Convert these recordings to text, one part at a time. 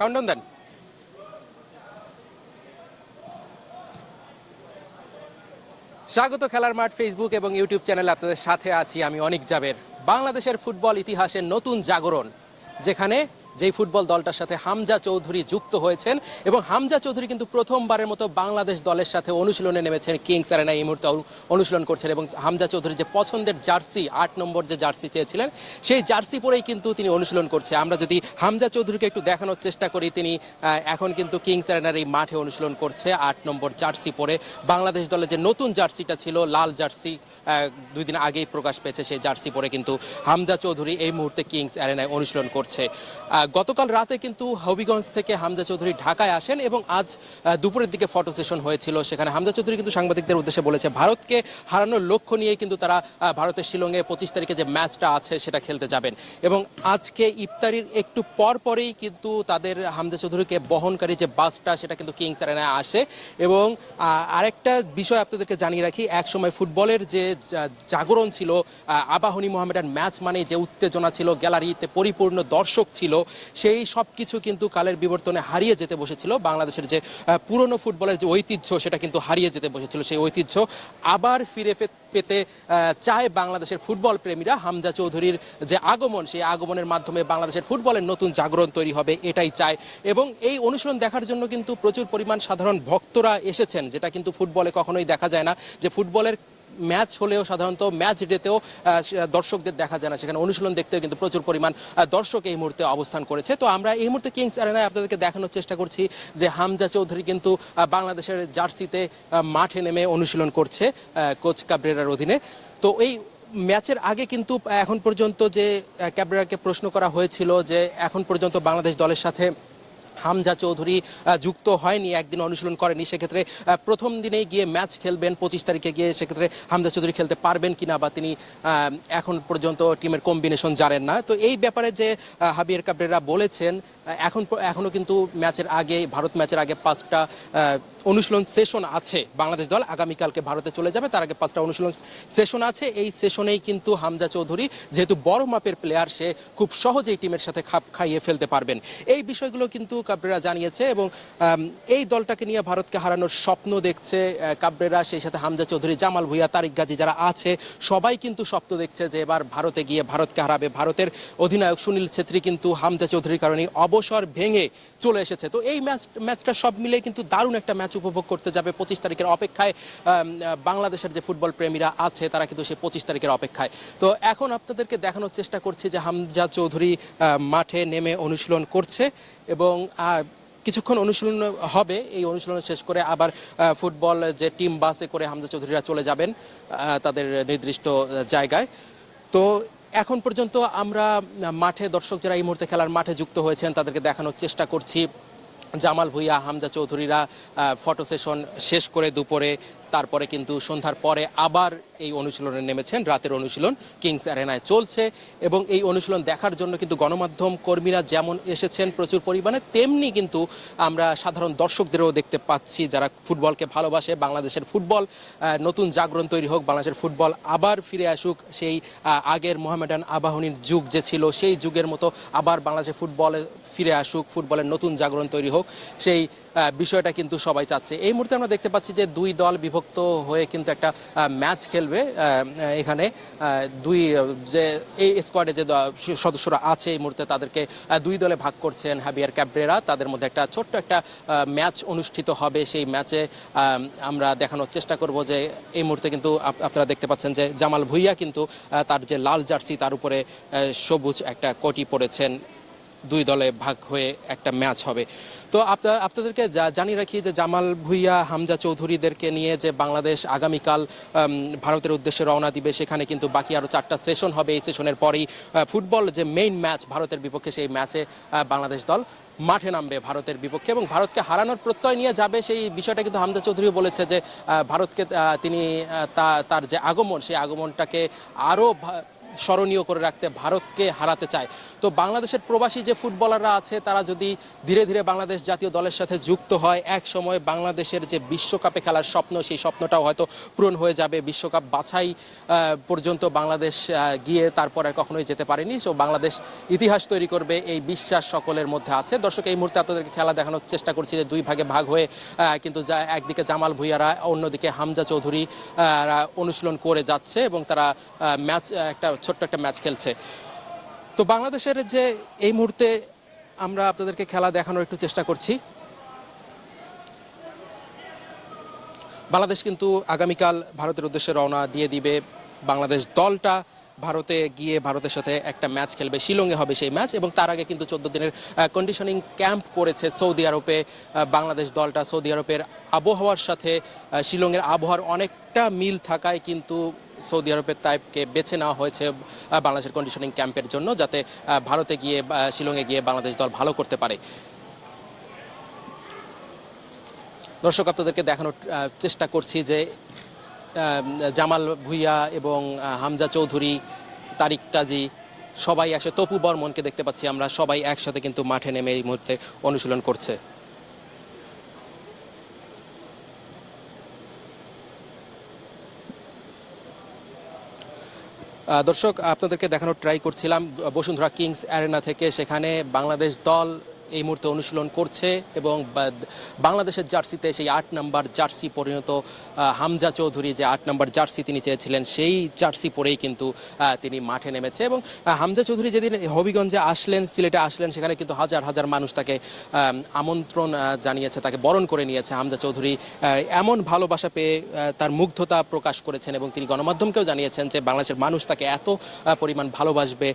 কাউন্টন দেন স্বাগত খেলার মাঠ ফেসবুক এবং ইউটিউব চ্যানেলে আপনাদের সাথে আছি আমি অনেক জাবের। বাংলাদেশের ফুটবল ইতিহাসের নতুন জাগরণ, যেখানে যেই ফুটবল দলটার সাথে হামজা চৌধুরী যুক্ত হয়েছেন এবং হামজা চৌধুরী কিন্তু প্রথমবারের মতো বাংলাদেশ দলের সাথে অনুশীলনে নেমেছেন কিংস অ্যারেনা এই মুহূর্তে অনুশীলন করছেন এবং হামজা চৌধুরী যে পছন্দের জার্সি, আট নম্বর যে জার্সি চেয়েছিলেন, সেই জার্সি পরেই কিন্তু তিনি অনুশীলন করছে। আমরা যদি হামজা চৌধুরীকে একটু দেখানোর চেষ্টা করি, তিনি এখন কিন্তু কিংস অ্যারেনার এই মাঠে অনুশীলন করছে আট নম্বর জার্সি পরে। বাংলাদেশ দলের যে নতুন জার্সিটা ছিল, লাল জার্সি দুই দিন আগেই প্রকাশ পেয়েছে সেই জার্সি পরে কিন্তু হামজা চৌধুরী এই মুহূর্তে কিংস অ্যারেনায় অনুশীলন করছে। গতকাল রাতে কিন্তু হবিগঞ্জ থেকে হামজা চৌধুরী ঢাকায় আসেন এবং আজ দুপুরের দিকে ফটো সেশন হয়েছিল। সেখানে হামজা চৌধুরী কিন্তু সাংবাদিকদের উদ্দেশ্যে বলেছে, ভারতকে হারানোর লক্ষ্য নিয়ে কিন্তু তারা ভারতের শিলংয়ে পঁচিশ তারিখে যে ম্যাচটা আছে সেটা খেলতে যাবেন। এবং আজকে ইফতারির একটু পর পরেই কিন্তু তাদের হামজা চৌধুরীকে বহনকারী যে বাসটা, সেটা কিন্তু কিংস অ্যারেনায় আসে। এবং আরেকটা বিষয় আপনাদেরকে জানিয়ে রাখি এক সময় ফুটবলের যে জাগরণ ছিল আবাহনী মোহামেডান ম্যাচ মানে যে উত্তেজনা ছিল, গ্যালারিতে পরিপূর্ণ দর্শক ছিল সেই সব কিছু কিন্তু কালের বিবর্তনে হারিয়ে যেতে বসেছিল। বাংলাদেশের যে পুরনো ফুটবলের যে ঐতিহ্য, সেটা কিন্তু হারিয়ে যেতে বসেছিল। সেই ঐতিহ্য আবার ফিরে পেতে চায় বাংলাদেশের ফুটবল প্রেমীরা। হামজা চৌধুরীর যে আগমন, সেই আগমনের মাধ্যমে বাংলাদেশের ফুটবলের নতুন জাগরণ তৈরি হবে, এটাই চায়। এবং এই অনুশীলন দেখার জন্য কিন্তু প্রচুর পরিমাণ সাধারণ ভক্তরা এসেছেন, যেটা কিন্তু ফুটবলে কখনোই দেখা যায় না, যে ফুটবলের ম্যাচ হলেও সাধারণত ম্যাচ ডেতেও দর্শকদের দেখা যায় না। সেখানে অনুশীলন দেখতেও কিন্তু প্রচুর পরিমাণ দর্শক এই মুহূর্তে অবস্থান করেছে। তো আমরা এই মুহূর্তে কিংস অ্যারেনায় আপনাদেরকে দেখানোর চেষ্টা করছি যে হামজা চৌধুরী কিন্তু বাংলাদেশের জার্সিতে মাঠে নেমে অনুশীলন করছে কোচ কাবরেরার অধীনে। তো এই ম্যাচের আগে কিন্তু এখন পর্যন্ত যে ক্যাবরেরাকে প্রশ্ন করা হয়েছিল যে এখন পর্যন্ত বাংলাদেশ দলের সাথে হামজা চৌধুরী যুক্ত হয়নি, একদিন অনুশীলন করেনি, সেক্ষেত্রে প্রথম দিনেই গিয়ে ম্যাচ খেলবেন, পঁচিশ তারিখে গিয়ে সেক্ষেত্রে হামজা চৌধুরী খেলতে পারবেন কিনা বা তিনি এখন পর্যন্ত টিমের কম্বিনেশন জানেন না। তো এই ব্যাপারে যে হাবিয়ার কাবরেরা বলেছেন এখন প- এখনও কিন্তু ম্যাচের আগে, ভারত ম্যাচের আগে পাঁচটা অনুশীলন সেশন আছে। বাংলাদেশ দল আগামীকালকে ভারতে চলে যাবে, তার আগে পাঁচটা অনুশীলন সেশন আছে। এই সেশনেই কিন্তু হামজা চৌধুরী, যেহেতু বড় মাপের প্লেয়ার সে খুব সহজেই টিমের সাথে খাপ খাইয়ে ফেলতে পারবেন। এই বিষয়গুলো কিন্তু কাবরেরা জানিয়েছে এবং এই দলটাকে নিয়ে ভারতকে হারানোর স্বপ্ন দেখছে কাবরেরা, সেই সাথে হামজা চৌধুরী, জামাল ভুইয়া, তারিক গাজী যারা আছে, সবাই কিন্তু স্বপ্ন দেখছে যে এবার ভারতে গিয়ে ভারতকে হারাবে। ভারতের অধিনায়ক সুনীল ছেত্রী কিন্তু হামজা চৌধুরীর কারণে অবসর ভেঙে চলে এসেছে। তো এই ম্যাচ, ম্যাচটা সব মিলে কিন্তু দারুণ একটা ম্যাচ উপভোগ করতে যাবে পঁচিশ তারিখের অপেক্ষায়। বাংলাদেশের যে ফুটবল প্রেমীরা আছে, তারা কিন্তু সেই পঁচিশ তারিখের অপেক্ষায়। তো এখন আপনাদেরকে দেখানোর চেষ্টা করছি যে হামজা চৌধুরী মাঠে নেমে অনুশীলন করছে এবং কিছুক্ষণ অনুশীলন হবে, এই অনুশীলন শেষ করে আবার ফুটবল যে টিম বাসে করে হামজা চৌধুরীরা চলে যাবেন তাদের নির্দিষ্ট জায়গায়। তো এখন পর্যন্ত আমরা মাঠে দর্শক যারা এই মুহূর্তে খেলার মাঠে যুক্ত হয়েছেন, তাদেরকে দেখানোর চেষ্টা করছি। জামাল ভুইয়া, হামজা চৌধুরীরা ফটো সেশন শেষ করে দুপুরে তারপরে কিন্তু সন্ধ্যার পরে আবার এই অনুশীলনে নেমেছেন। রাতের অনুশীলন কিংস অ্যারেনায় চলছে এবং এই অনুশীলন দেখার জন্য কিন্তু গণমাধ্যম কর্মীরা যেমন এসেছেন প্রচুর পরিমাণে, তেমনি কিন্তু আমরা সাধারণ দর্শকদেরও দেখতে পাচ্ছি যারা ফুটবলকে ভালোবাসে। বাংলাদেশের ফুটবল নতুন জাগরণ তৈরি হোক, বাংলাদেশের ফুটবল আবার ফিরে আসুক। সেই আগের মোহামেডান আবাহনীর যুগ যে ছিল, সেই যুগের মতো আবার বাংলাদেশের ফুটবলে ফিরে আসুক, ফুটবলের নতুন জাগরণ তৈরি হোক। সেই বিষয়টা কিন্তু সবাই চাচ্ছে। এই মুহূর্তে আমরা দেখতে পাচ্ছি যে দুই দল হয়ে কিন্তু একটা ম্যাচ খেলবে এখানে দুই যে এই স্কোয়াডে যে সদস্যরা আছে এই মুহূর্তে তাদেরকে দুই দলে ভাগ করছেন হাবিয়ার ক্যাব্রেরা। তাদের মধ্যে একটা ছোট্ট একটা ম্যাচ অনুষ্ঠিত হবে সেই ম্যাচে আমরা দেখানোর চেষ্টা করব যে এই মুহূর্তে কিন্তু আপ- আপনারা দেখতে পাচ্ছেন যে জামাল ভুইয়া কিন্তু তার যে লাল জার্সি তার উপরে সবুজ একটা কোটি পরেছেন দুই দলে ভাগ হয়ে একটা ম্যাচ হবে। তো আপনা- আপনাদেরকে জানিয়ে রাখি যে জামাল ভুইয়া, হামজা চৌধুরীদেরকে নিয়ে যে বাংলাদেশ আগামীকাল ভারতের উদ্দেশ্যে রওনা দিবে, সেখানে কিন্তু বাকি আরও চারটা সেশন হবে। এই সেশনের পরেই ফুটবল যে মেইন ম্যাচ ভারতের বিপক্ষে, সেই ম্যাচে বাংলাদেশ দল মাঠে নামবে ভারতের বিপক্ষে এবং ভারতকে হারানোর প্রত্যয় নিয়ে যাবে সেই বিষয়টা কিন্তু হামজা চৌধুরী বলেছে যে ভারতকে তিনি তার যে আগমন, সেই আগমনটাকে আরও স্মরণীয় করে রাখতে ভারতকে হারাতে চায়। তো বাংলাদেশের প্রবাসী যে ফুটবলাররা আছে, তারা যদি ধীরে ধীরে বাংলাদেশ জাতীয় দলের সাথে যুক্ত হয়, এক সময় বাংলাদেশের যে বিশ্বকাপে খেলার স্বপ্ন, সেই স্বপ্নটাও হয়তো পূরণ হয়ে যাবে। বিশ্বকাপ বাছাই পর্যন্ত বাংলাদেশ গিয়ে তারপর আর কখনোই যেতে পারেনি। সো বাংলাদেশ ইতিহাস তৈরি করবে এই বিশ্বাস সকলের মধ্যে আছে। দর্শক, এই মুহূর্তে আপনাদেরকে খেলা দেখানোর চেষ্টা করছি যে দুই ভাগে ভাগ হয়ে কিন্তু যা, একদিকে জামাল ভুইয়ারা, অন্যদিকে হামজা চৌধুরী অনুশীলন করে যাচ্ছে এবং তারা ম্যাচ একটা ছোট্ট একটা ম্যাচ খেলছে। তো বাংলাদেশের যে এই মুহূর্তে আমরা আপনাদেরকে খেলা দেখানোর একটু চেষ্টা করছি। বাংলাদেশ কিন্তু আগামীকাল ভারতের উদ্দেশ্যে রওনা দিয়ে দিবে বাংলাদেশ দলটা। ভারতে গিয়ে ভারতের সাথে একটা ম্যাচ খেলবে, শিলংয়ে হবে সেই ম্যাচ এবং তার আগে কিন্তু চোদ্দ দিনের কন্ডিশনিং ক্যাম্প করেছে সৌদি আরবে। বাংলাদেশ দলটা সৌদি আরবের আবহাওয়ার সাথে শিলংয়ের আবহাওয়ার অনেকটা মিল থাকায় কিন্তু সৌদি আরবের তাইপকে বেছে নেওয়া হয়েছে বাংলাদেশের কন্ডিশনিং ক্যাম্পের জন্য যাতে ভারতে গিয়ে শিলংয়ে গিয়ে বাংলাদেশ দল ভালো করতে পারে। দর্শক, আপনাদেরকে দেখানোর চেষ্টা করছি যে জামাল ভুইয়া এবং হামজা চৌধুরী, তারিক কাজী, সবাই একসাথে তপু বর্মনকে দেখতে পাচ্ছি আমরা, সবাই একসাথে কিন্তু মাঠে নেমে এই মুহূর্তে অনুশীলন করছে। দর্শক আপনাদেরকে দেখানোর ট্রাই করছিলাম বসুন্ধরা কিংস অ্যারেনা থেকে। সেখানে বাংলাদেশ দল এই মুহূর্তে অনুশীলন করছে এবং বাংলাদেশের জার্সিতে সেই আট নাম্বার জার্সি পরিণত হামজা চৌধুরী যে আট নাম্বার জার্সি তিনি চেয়েছিলেন, সেই জার্সি পরেই কিন্তু তিনি মাঠে নেমেছে এবং হামজা চৌধুরী যেদিন হবিগঞ্জে আসলেন, সিলেটে আসলেন, সেখানে কিন্তু হাজার হাজার মানুষ তাকে আমন্ত্রণ জানিয়েছে, তাকে বরণ করে নিয়েছে হামজা চৌধুরী এমন ভালোবাসা পেয়ে তার মুগ্ধতা প্রকাশ করেছেন এবং তিনি গণমাধ্যমকেও জানিয়েছেন যে বাংলাদেশের মানুষ তাকে এত পরিমাণ ভালোবাসবে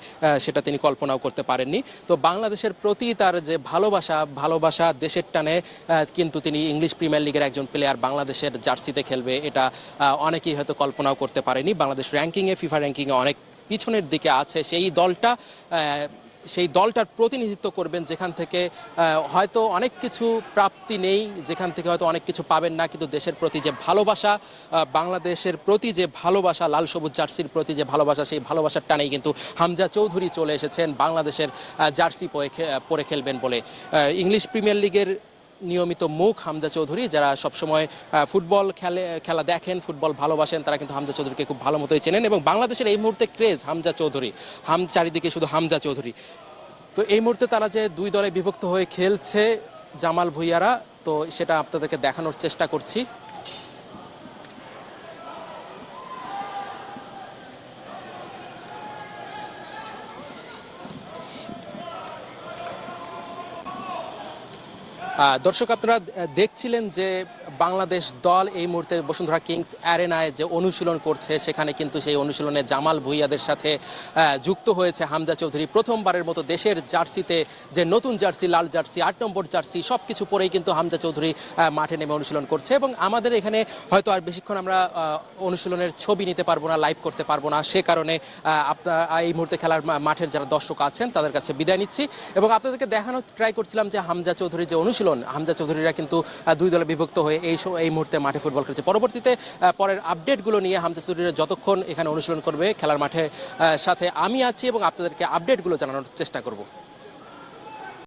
সেটা তিনি কল্পনাও করতে পারেননি। তো বাংলাদেশের প্রতি তার যে ভালোবাসা ভালোবাসা দেশের টানে কিন্তু তিনি ইংলিশ প্রিমিয়ার লিগের একজন প্লেয়ার বাংলাদেশের জার্সিতে খেলবে, এটা অনেকেই হয়তো কল্পনাও করতে পারেনি। বাংলাদেশ র্যাঙ্কিংয়ে ফিফা র্যাঙ্কিংয়ে অনেক পিছনের দিকে আছে সেই দলটা সেই দলটার প্রতিনিধিত্ব করবেন যেখান থেকে হয়তো অনেক কিছু প্রাপ্তি নেই, যেখান থেকে হয়তো অনেক কিছু পাবেন না, কিন্তু দেশের প্রতি যে ভালোবাসা বাংলাদেশের প্রতি যে ভালোবাসা, লাল সবুজ জার্সির প্রতি যে ভালোবাসা, সেই ভালোবাসার টানেই কিন্তু হামজা চৌধুরী চলে এসেছেন বাংলাদেশের জার্সি পরে খেলবেন বলে। ইংলিশ প্রিমিয়ার লিগের নিয়মিত মুখ হামজা চৌধুরী, যারা সবসময় ফুটবল খেলে, খেলা দেখেন, ফুটবল ভালোবাসেন, তারা কিন্তু হামজা চৌধুরীকে খুব ভালো মতোই চেনেন এবং বাংলাদেশের এই মুহূর্তে ক্রেজ হামজা চৌধুরী। হাম, চারিদিকে শুধু হামজা চৌধুরী। তো এই মুহূর্তে তারা যে দুই দলে বিভক্ত হয়ে খেলছে জামাল ভুইয়ারা, তো সেটা আপনাদেরকে দেখানোর চেষ্টা করছি। দর্শক আপনারা দেখছিলেন যে বাংলাদেশ দল এই মুহূর্তে বসুন্ধরা কিংস অ্যারেনায় যে অনুশীলন করছে, সেখানে কিন্তু সেই অনুশীলনে জামাল ভুইয়াদের সাথে যুক্ত হয়েছে হামজা চৌধুরী। প্রথমবারের মতো দেশের জার্সিতে যে নতুন জার্সি, লাল জার্সি, আট নম্বর জার্সি সব কিছু পরেই কিন্তু হামজা চৌধুরী মাঠে নেমে অনুশীলন করছে এবং আমাদের এখানে হয়তো আর বেশিক্ষণ আমরা অনুশীলনের ছবি নিতে পারব না লাইভ করতে পারব না। সে কারণে আপনার এই মুহূর্তে খেলার মাঠের যারা দর্শক আছেন, তাদের কাছে বিদায় নিচ্ছি এবং আপনাদেরকে দেখানোর ট্রাই করছিলাম যে হামজা চৌধুরীর যে অনুশীলন, হামজা চৌধুরীরা কিন্তু দুই দলে বিভক্ত হয়ে এই এই মুহূর্তে মাঠে ফুটবল খেলছে। পরবর্তীতে পরের আপডেটগুলো নিয়ে হামজা চৌধুরীরা যতক্ষণ এখানে অনুশীলন করবে, খেলার মাঠে সাথে আমি আছি এবং আপনাদেরকে আপডেটগুলো জানানোর চেষ্টা করব।